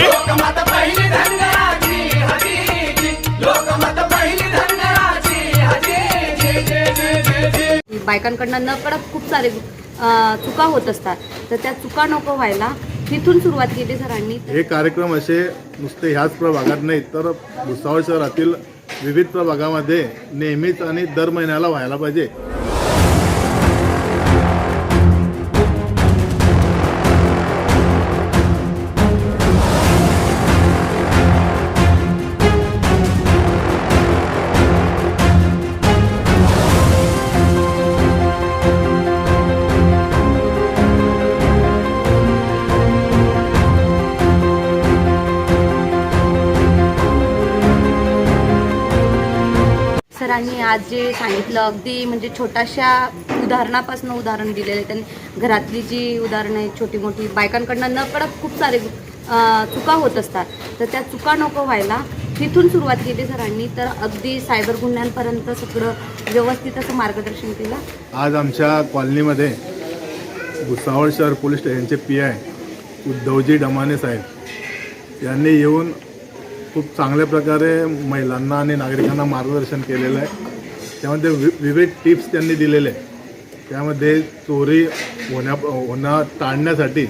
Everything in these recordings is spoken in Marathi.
लोकमत पहिली धनगराची हजी लोकमत पहिली धनगराची हजी जे जे जे जे जे. बायकांकडनं न कळत खूप सारे चुका होत असतात. तर त्या चुका नको व्हायला तिथून सुरुवात केली सरांनी. हे कार्यक्रम असे नुसते ह्याच प्रभागात नाही तर भुसावळ शहरातील विविध प्रभागामध्ये नेहमीच आणि दर महिन्याला व्हायला पाहिजे. सरांनी आज जे सांगितलं अगदी म्हणजे छोट्याशा उदाहरणापासून उदाहरण दिलेलं. आहे त्यांनी घरातली जी उदाहरणं आहेत छोटी मोठी बायकांकडनं न पडत खूप सारे चुका होत असतात. तर त्या चुका नको व्हायला. तिथून सुरुवात केली सरांनी. तर अगदी सायबर गुन्ह्यांपर्यंत सगळं व्यवस्थित असं मार्गदर्शन केलं. आज आमच्या कॉलनीमध्ये भुसावळ शहर पोलीस स्टेशनचे पी आय उद्धवजी डमाने साहेब यांनी येऊन खूप चांगल्या प्रकारे महिलांना आणि नागरिकांना मार्गदर्शन केलेलं आहे. त्यामध्ये वि विविध टिप्स त्यांनी दिलेले आहे त्यामध्ये चोरी होण्या होणं टाळण्यासाठी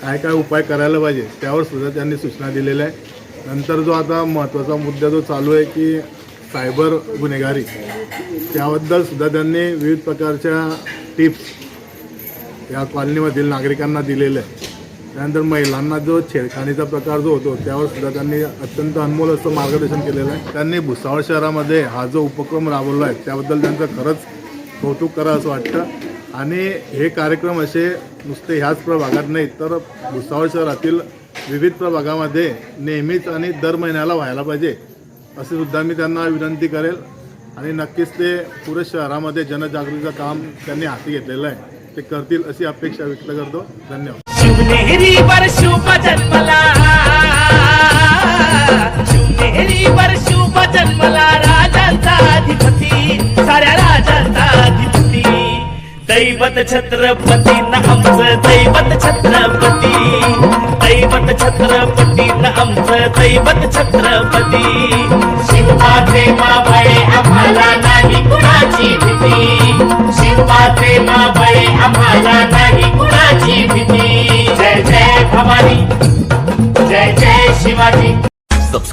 काय काय उपाय करायला पाहिजे त्यावर सुद्धा त्यांनी सूचना दिलेल्या आहे नंतर जो आता महत्त्वाचा मुद्दा जो चालू आहे की सायबर गुन्हेगारी त्याबद्दल सुद्धा त्यांनी विविध प्रकारच्या टिप्स या कॉलनीमधील नागरिकांना दिलेलं आहे त्यानंतर महिलांना जो छेडखानीचा प्रकार जो होतो त्यावर सुद्धा त्यांनी अत्यंत अनमोल असं मार्गदर्शन केलेलं आहे. त्यांनी भुसावळ शहरामध्ये हा जो उपक्रम राबवला आहे त्याबद्दल त्यांचं खरंच कौतुक करा असं वाटतं. आणि हे कार्यक्रम असे नुसते ह्याच प्रभागात नाही तर भुसावळ शहरातील विविध प्रभागामध्ये नेहमीच आणि दर महिन्याला व्हायला पाहिजे असे सुद्धा मी त्यांना विनंती करेल. आणि नक्कीच ते पुरे शहरामध्ये जनजागृतीचं काम त्यांनी हाती घेतलेलं आहे. ते करतील अशी अपेक्षा व्यक्त करतो. धन्यवाद. शिवनेरीवर शुभ जन्मला शिवनेरीवर शुभ जन्मला राजांचा अधिपती साऱ्या राजांचा अधिपती. दैवत छत्रपती न आमचं दैवत छत्रपती. दैवत छत्रपती न आमचं दैवत छत्रपती. शिवबाचे मावळे आम्हाला नाही कुणाची भीती. शिवबाचे मावळे आम्हाला नाही